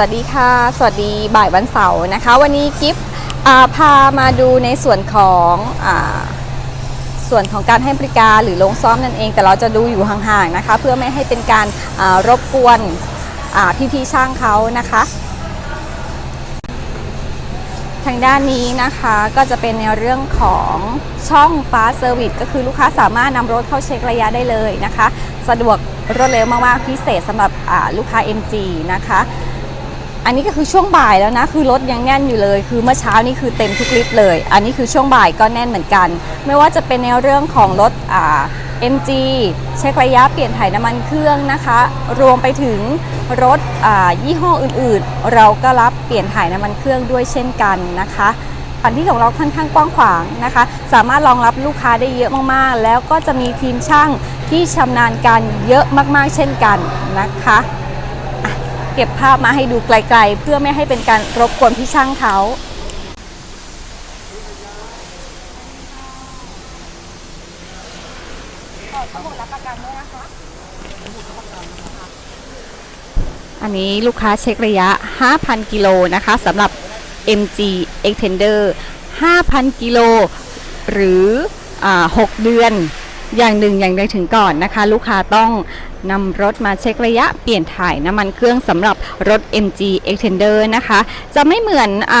วัสดีค่ะ สวัสดีบ่ายวันเสาร์นะคะ วันนี้กิฟพามาดูในส่วนของอส่วนของการให้บริการหรือโรงซ้อมนั่นเอง แต่เราจะดูอยู่ห่างๆนะคะ เพื่อไม่ให้เป็นการรบกวนอ่พี่ๆช่างเขานะคะ ทางด้านนี้นะคะก็จะเป็นในเรื่องของช่องฟ้าเซอร์วิสก็คือลูกค้าสามารถนำรถเข้าเช็คระยะได้เลยนะคะ สะดวกรวดเร็วมากๆพิเศษสำหรับลูกค้า MG นะคะ อันนี้ก็คือช่วงบ่ายแล้วนะ คือรถยังแน่นอยู่เลย คือเมื่อเช้านี่คือเต็มทุกลิตรเลย อันนี้คือช่วงบ่ายก็แน่นเหมือนกัน ไม่ว่าจะเป็นในเรื่องของรถอ่า MG เช็คระยะเปลี่ยนถ่ายน้ำมันเครื่องนะคะ รวมไปถึงรถอ่ายี่ห้ออื่นๆ เราก็รับเปลี่ยนถ่ายน้ำมันเครื่องด้วยเช่นกันนะคะอันที่ของเราค่อนข้างกว้างขวางนะคะ สามารถรองรับลูกค้าได้เยอะมากๆ แล้วก็จะมีทีมช่างที่ชำนาญการเยอะมากๆ เช่นกันนะคะ เก็บภาพมาให้ดูไกลๆ เพื่อไม่ให้เป็นการรบกวนพี่ช่างเขาอันนี้ลูกค้าเช็คระยะ 5,000 กิโลนะคะสำหรับ MG Extender 5,000 กิโล หรืออา6เดือน อย่างหนึ่งอย่างใดถึงก่อนนะคะ ลูกค้าต้องนำรถมาเช็คระยะเปลี่ยนถ่ายน้ำมันเครื่องสำหรับรถ MG Extender นะคะ จะไม่เหมือนอ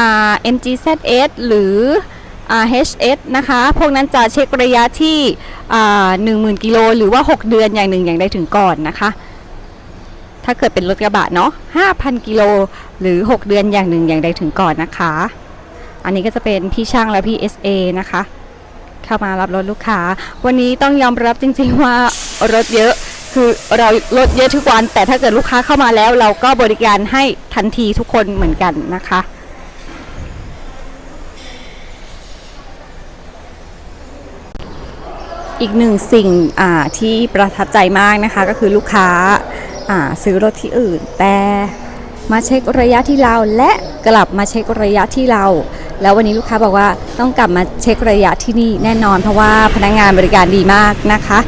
MG ZS หรือ HS นะคะ พวกนั้นจะเช็คระยะที่ 10,000 กิโลหรือว่า 6 เดือนอย่างหนึ่งอย่างใดถึงก่อนนะคะ ถ้าเกิดเป็นรถกระบะเนาะ 5,000 กิโลหรือ 6 เดือนอย่างหนึ่งอย่างใดถึงก่อนนะคะ อันนี้ก็จะเป็นพี่ช่างและพี่ SA นะคะ เข้ามารับรถลูกค้า วันนี้ต้องยอมรับจริง ๆว่ารถเยอะคือเรารถเยอะทุกวัน แต่ถ้าเกิดลูกค้าเข้ามาแล้ว เราก็บริการให้ทันทีทุกคนเหมือนกันนะคะ อีกหนึ่งสิ่งอ่าที่ประทับใจมากนะคะ ก็คือลูกค้าอ่าซื้อรถที่อื่น แต่มาเช็คระยะที่เราและกลับมาเช็คระยะที่เรา แล้ววันนี้ลูกค้าบอกว่าต้องกลับมาเช็คระยะที่นี่แน่นอน เพราะว่าพนักงานบริการดีมากนะคะ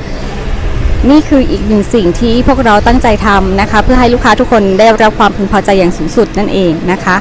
นี่คืออีกหนึ่งสิ่งที่พวกเราตั้งใจทำนะคะ เพื่อให้ลูกค้าทุกคนได้รับความพึงพอใจอย่างสูงสุดนั่นเองนะคะ